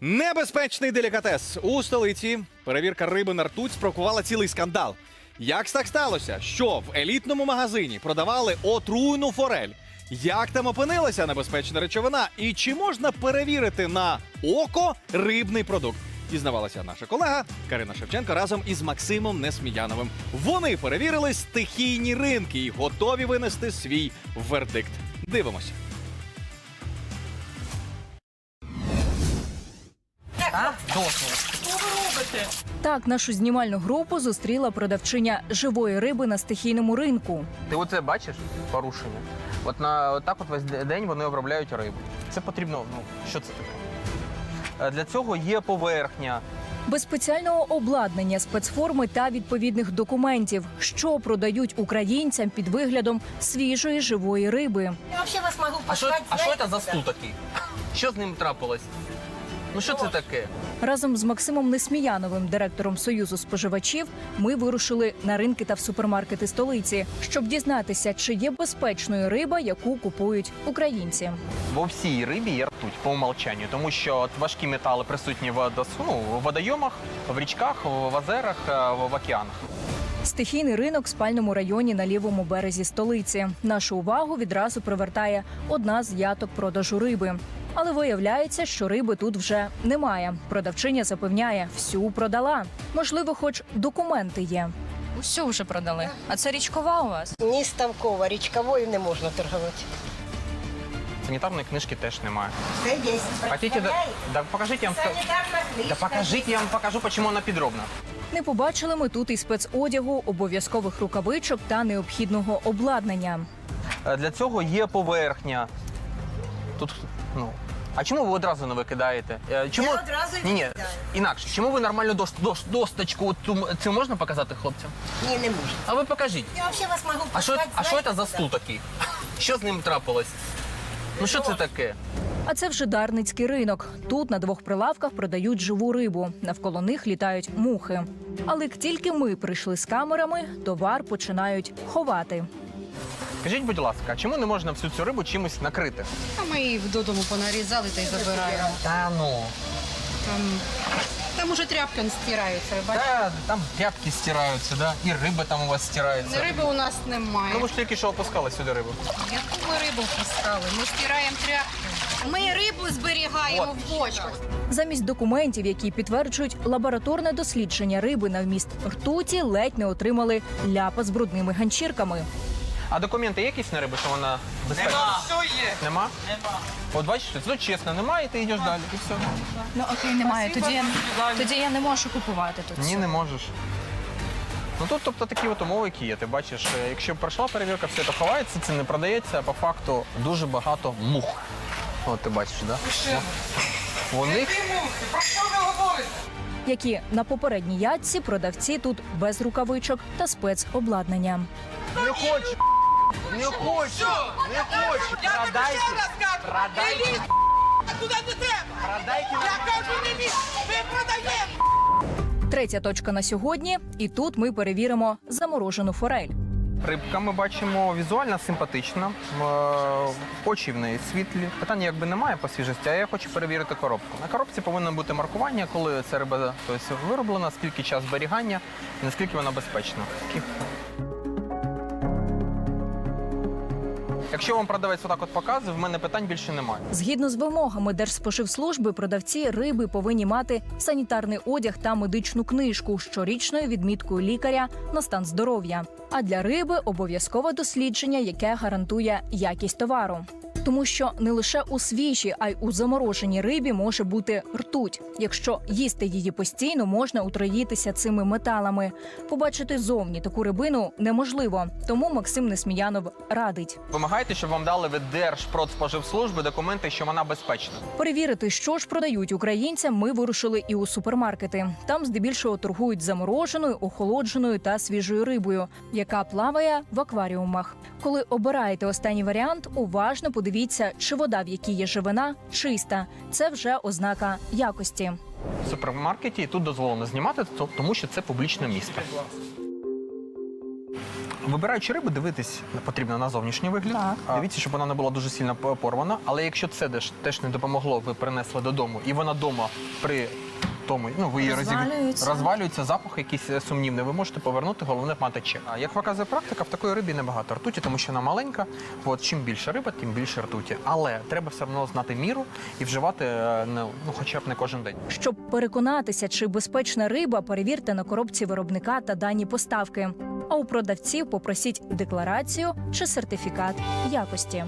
Небезпечний делікатес у столиці. Перевірка риби на ртуть спровокувала цілий скандал. Як так сталося, що в елітному магазині продавали отруйну форель? Як там опинилася небезпечна речовина? І чи можна перевірити на око рибний продукт? Дізнавалася наша колега Карина Шевченко разом із Максимом Несміяновим. Вони перевірили стихійні ринки і готові винести свій вердикт. Дивимося. Так, нашу знімальну групу зустріла продавчиня живої риби на стихійному ринку. Ти оце бачиш порушення? От на от так от весь день вони обробляють рибу. Це потрібно. Ну що це таке? Е, Для цього є поверхня. Без спеціального обладнання, спецформи та відповідних документів, що продають українцям під виглядом свіжої живої риби. Я вообще вас могу А що, а що це за стул такий? Що з ним трапилось? Ну що це таке? Разом з Максимом Несміяновим, директором Союзу споживачів, ми вирушили на ринки та в супермаркети столиці, щоб дізнатися, чи є безпечною риба, яку купують українці. Во всій рибі є ртуть по умолчанню, тому що важкі метали присутні в водос- ну, в водойомах, в річках, в озерах, е, в океанах. Стихійний ринок в спальному районі на лівому березі столиці. Нашу увагу відразу привертає одна з яток продажу риби. Але виявляється, що риби тут вже немає. Продавчиня запевняє, всю продала. Можливо, хоч документи є. Усю вже продали. А це річкова у вас? Ні ставкова, річковою не можна торгувати. Санітарної книжки теж немає. Це є. Хотите, да, да покажите, я вам ска- Санітарна книжка. да покажите, я вам покажу, почему она подробно. Не побачили ми тут і спецодягу, обов'язкових рукавичок та необхідного обладнання. Е, Для цього є поверхня. Тут, ну. А чому ви одразу не викидаєте? Е, Чому... Я одразу й ні, ні, викидаю. інакше. Чому ви нормально дос, дос, досточку цю, цю можна показати хлопцям? Ні, не можна. А ви покажіть. Я вообще вас могу А що, а що знаєте, це за куда? стул такий? Що з ним трапилось? Ну що це таке? А це вже Дарницький ринок. Тут на двох прилавках продають живу рибу. Навколо них літають мухи. Але як тільки ми прийшли з камерами, товар починають ховати. Скажіть, будь ласка, а чому не можна всю цю рибу чимось накрити? А ми її додому понарізали та й забираємо. Та ну. Там, там уже тряпки стираються, бачите? Та, там тряпки стираються, да? і риба там у вас стирається. Риби у нас немає. Ну ви ж тільки що опускали сюди рибу. Яку ми рибу пускали? Ми стираємо тряпки. Ми рибу зберігаємо в бочках. Замість документів, які підтверджують лабораторне дослідження риби на вміст ртуті, ледь не отримали ляпа з брудними ганчірками. А документи є якісь на рибу, що вона безпечна? Нема. Все є. Нема? Нема. От бачиш, ну чесно, немає, і ти йдеш далі. І все. Ну окей, немає. Тоді я, тоді я не можу купувати тут. Ні, не можеш. Ну тут, тобто, такі от умови, які є. Ти бачиш, е, якщо пройшла перевірка, все це ховається, це не продається, а по факту дуже багато мух. От ти бачиш, так? Да? У них Як і на попередній ятці, продавці тут без рукавичок та спецобладнання. не хочу. Не хочу. Не хочу. Продайте. Продайте. Куди не треба? Продайте. Я кажу, не міг. Ми продаємо. Третя точка на сьогодні, і тут ми перевіримо заморожену форель. Рибка ми бачимо візуально симпатична, е, очі в неї світлі. Питання якби немає по свіжості, а я хочу перевірити коробку. На коробці повинно бути маркування, коли ця риба тобто, вироблена, скільки час зберігання, і наскільки вона безпечна. Якщо вам продавець отак от показує, в мене питань більше немає. Згідно з вимогами Держспоживслужби, продавці риби повинні мати санітарний одяг та медичну книжку з щорічною відміткою лікаря на стан здоров'я. А для риби обов'язкове дослідження, яке гарантує якість товару. Тому що не лише у свіжій, а й у замороженій рибі може бути ртуть. Якщо їсти її постійно, можна отруїтися цими металами. Побачити зовні таку рибину неможливо. Тому Максим Несміянов радить. Вимагайте, щоб вам дали від Держпродспоживслужби документи, що вона безпечна. Перевірити, що ж продають українцям, ми вирушили і у супермаркети. Там здебільшого торгують замороженою, охолодженою та свіжою рибою, яка плаває в акваріумах. Коли обираєте останній варіант, уважно подивіться, чи вода, в якій є живина, чиста. Це вже ознака якості. В супермаркеті тут дозволено знімати, то- тому що це публічне місце. Вибираючи рибу, дивитись потрібно на зовнішній вигляд. Так. Дивіться, щоб вона не була дуже сильно порвана. Але якщо це теж, теж не допомогло, ви принесли додому, і вона вдома при тому, ну ви її Розвалюється. розвалюється, запах якийсь е, сумнівний. Ви можете повернути, головне мати чек. А як показує практика, в такої рибі небагато ртуті, тому що вона маленька. От чим більше риба, тим більше ртуті. Але треба все одно знати міру і вживати е, ну, ну хоча б не кожен день. Щоб переконатися, чи безпечна риба, перевірте на коробці виробника та дані поставки. А у продавців попросіть декларацію чи сертифікат якості.